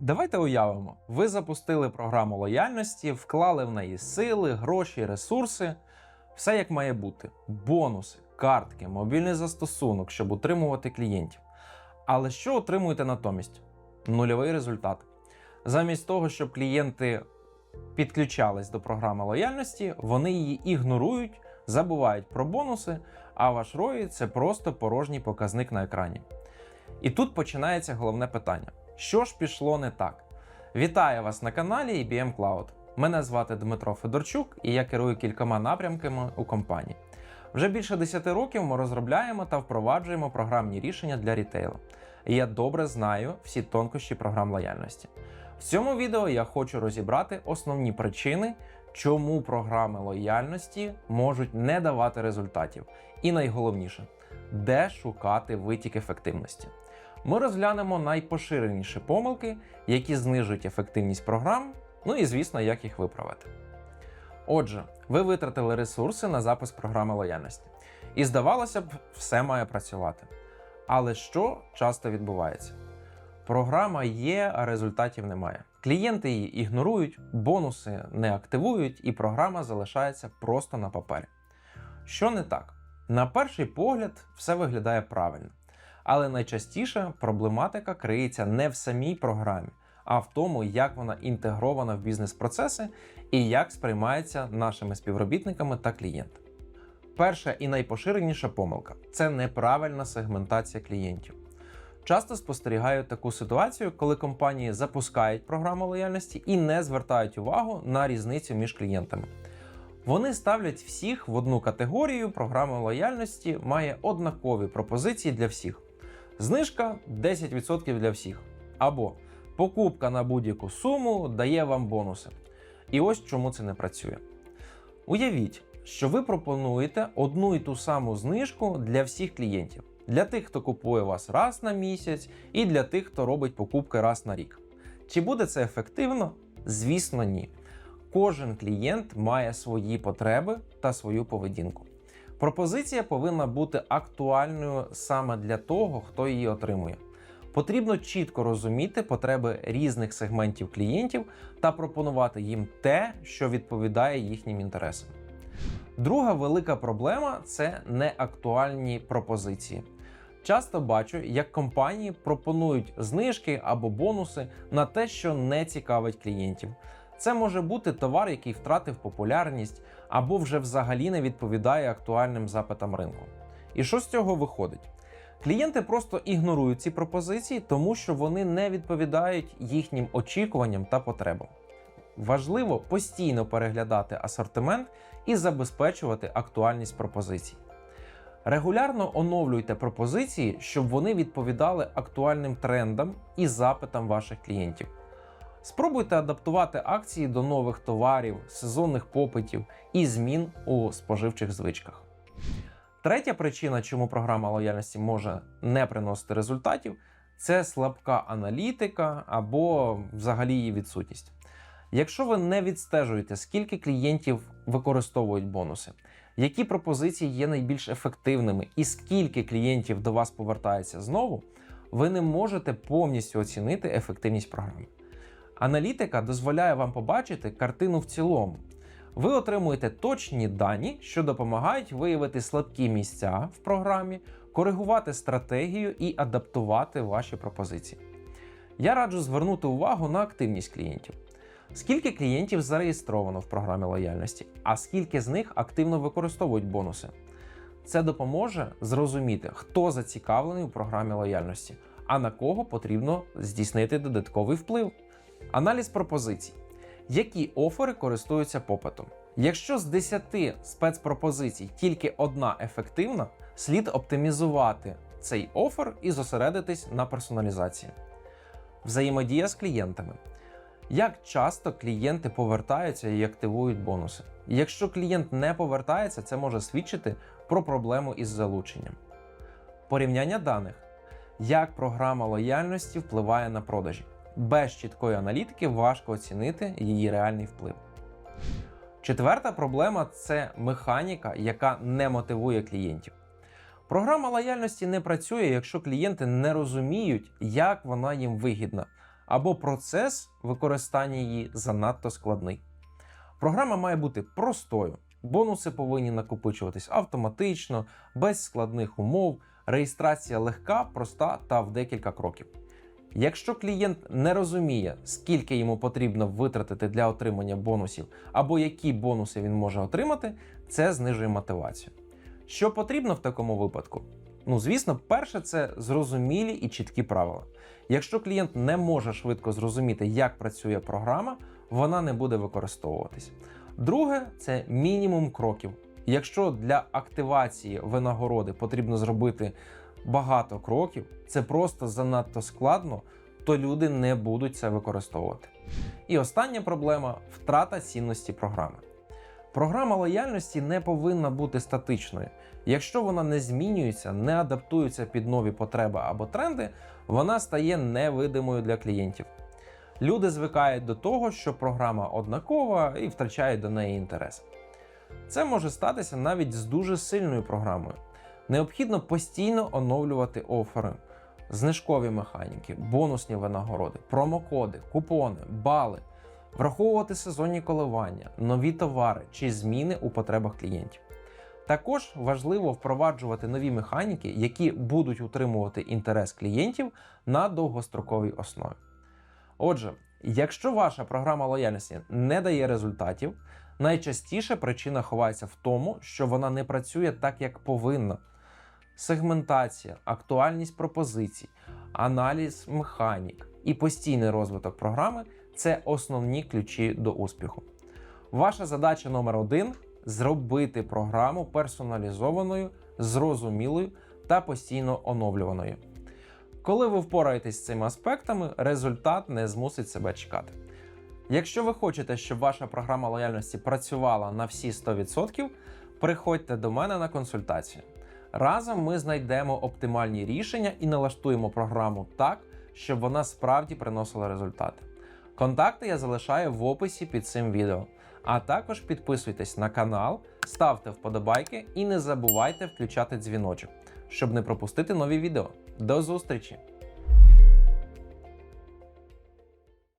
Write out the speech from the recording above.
Давайте уявимо, ви запустили програму лояльності, вклали в неї сили, гроші, ресурси, все як має бути: бонуси, картки, мобільний застосунок, щоб утримувати клієнтів. Але що отримуєте натомість? Нульовий результат. Замість того, щоб клієнти підключались до програми лояльності, вони її ігнорують, забувають про бонуси, а ваш ROI – це просто порожній показник на екрані. І тут починається головне питання: що ж пішло не так? Вітаю вас на каналі IBM Cloud. Мене звати Дмитро Федорчук, і я керую кількома напрямками у компанії. Вже більше 10 років ми розробляємо та впроваджуємо програмні рішення для рітейлу. І я добре знаю всі тонкощі програм лояльності. В цьому відео я хочу розібрати основні причини, чому програми лояльності можуть не давати результатів. І найголовніше, де шукати витік ефективності. Ми розглянемо найпоширеніші помилки, які знижують ефективність програм, ну і звісно, як їх виправити. Отже, ви витратили ресурси на запис програми лояльності. І здавалося б, все має працювати. Але що часто відбувається? Програма є, а результатів немає. Клієнти її ігнорують, бонуси не активують, і програма залишається просто на папері. Що не так? На перший погляд, все виглядає правильно. Але найчастіше проблематика криється не в самій програмі, а в тому, як вона інтегрована в бізнес-процеси і як сприймається нашими співробітниками та клієнтами. Перша і найпоширеніша помилка це неправильна сегментація клієнтів. Часто спостерігаю таку ситуацію, коли компанії запускають програму лояльності і не звертають увагу на різницю між клієнтами. Вони ставлять всіх в одну категорію, програма лояльності має однакові пропозиції для всіх. Знижка 10% для всіх. Або покупка на будь-яку суму дає вам бонуси. І ось чому це не працює. Уявіть, що ви пропонуєте одну і ту саму знижку для всіх клієнтів. Для тих, хто купує вас раз на місяць, і для тих, хто робить покупки раз на рік. Чи буде це ефективно? Звісно, ні. Кожен клієнт має свої потреби та свою поведінку. Пропозиція повинна бути актуальною саме для того, хто її отримує. Потрібно чітко розуміти потреби різних сегментів клієнтів та пропонувати їм те, що відповідає їхнім інтересам. Друга велика проблема це неактуальні пропозиції. Часто бачу, як компанії пропонують знижки або бонуси на те, що не цікавить клієнтів. Це може бути товар, який втратив популярність або вже взагалі не відповідає актуальним запитам ринку. І що з цього виходить? Клієнти просто ігнорують ці пропозиції, тому що вони не відповідають їхнім очікуванням та потребам. Важливо постійно переглядати асортимент і забезпечувати актуальність пропозицій. Регулярно оновлюйте пропозиції, щоб вони відповідали актуальним трендам і запитам ваших клієнтів. Спробуйте адаптувати акції до нових товарів, сезонних попитів і змін у споживчих звичках. Третя причина, чому програма лояльності може не приносити результатів, це слабка аналітика або взагалі її відсутність. Якщо ви не відстежуєте, скільки клієнтів використовують бонуси, які пропозиції є найбільш ефективними і скільки клієнтів до вас повертається знову, ви не можете повністю оцінити ефективність програми. Аналітика дозволяє вам побачити картину в цілому. Ви отримуєте точні дані, що допомагають виявити слабкі місця в програмі, коригувати стратегію і адаптувати ваші пропозиції. Я раджу звернути увагу на активність клієнтів. Скільки клієнтів зареєстровано в програмі лояльності, а скільки з них активно використовують бонуси? Це допоможе зрозуміти, хто зацікавлений у програмі лояльності, а на кого потрібно здійснити додатковий вплив. Аналіз пропозицій. Які офери користуються попитом? Якщо з 10 спецпропозицій тільки одна ефективна, слід оптимізувати цей офер і зосередитись на персоналізації. Взаємодія з клієнтами. Як часто клієнти повертаються і активують бонуси? Якщо клієнт не повертається, це може свідчити про проблему із залученням. Порівняння даних. Як програма лояльності впливає на продажі? Без чіткої аналітики важко оцінити її реальний вплив. Четверта проблема це механіка, яка не мотивує клієнтів. Програма лояльності не працює, якщо клієнти не розуміють, як вона їм вигідна, або процес використання її занадто складний. Програма має бути простою. Бонуси повинні накопичуватись автоматично, без складних умов, реєстрація легка, проста та в декілька кроків. Якщо клієнт не розуміє, скільки йому потрібно витратити для отримання бонусів або які бонуси він може отримати, це знижує мотивацію. Що потрібно в такому випадку? Ну, звісно, перше, це зрозумілі і чіткі правила. Якщо клієнт не може швидко зрозуміти, як працює програма, вона не буде використовуватись. Друге це мінімум кроків. Якщо для активації винагороди потрібно зробити багато кроків, це просто занадто складно, то люди не будуть це використовувати. І остання проблема втрата цінності програми. Програма лояльності не повинна бути статичною. Якщо вона не змінюється, не адаптується під нові потреби або тренди, вона стає невидимою для клієнтів. Люди звикають до того, що програма однакова і втрачають до неї інтерес. Це може статися навіть з дуже сильною програмою. Необхідно постійно оновлювати офери, знижкові механіки, бонусні винагороди, промокоди, купони, бали, враховувати сезонні коливання, нові товари чи зміни у потребах клієнтів. Також важливо впроваджувати нові механіки, які будуть утримувати інтерес клієнтів на довгостроковій основі. Отже, якщо ваша програма лояльності не дає результатів, найчастіше причина ховається в тому, що вона не працює так, як повинна. Сегментація, актуальність пропозицій, аналіз механік і постійний розвиток програми це основні ключі до успіху. Ваша задача номер один зробити програму персоналізованою, зрозумілою та постійно оновлюваною. Коли ви впораєтесь з цими аспектами, результат не змусить себе чекати. Якщо ви хочете, щоб ваша програма лояльності працювала на всі 100%, приходьте до мене на консультацію. Разом ми знайдемо оптимальні рішення і налаштуємо програму так, щоб вона справді приносила результати. Контакти я залишаю в описі під цим відео. А також підписуйтесь на канал, ставте вподобайки і не забувайте включати дзвіночок, щоб не пропустити нові відео. До зустрічі!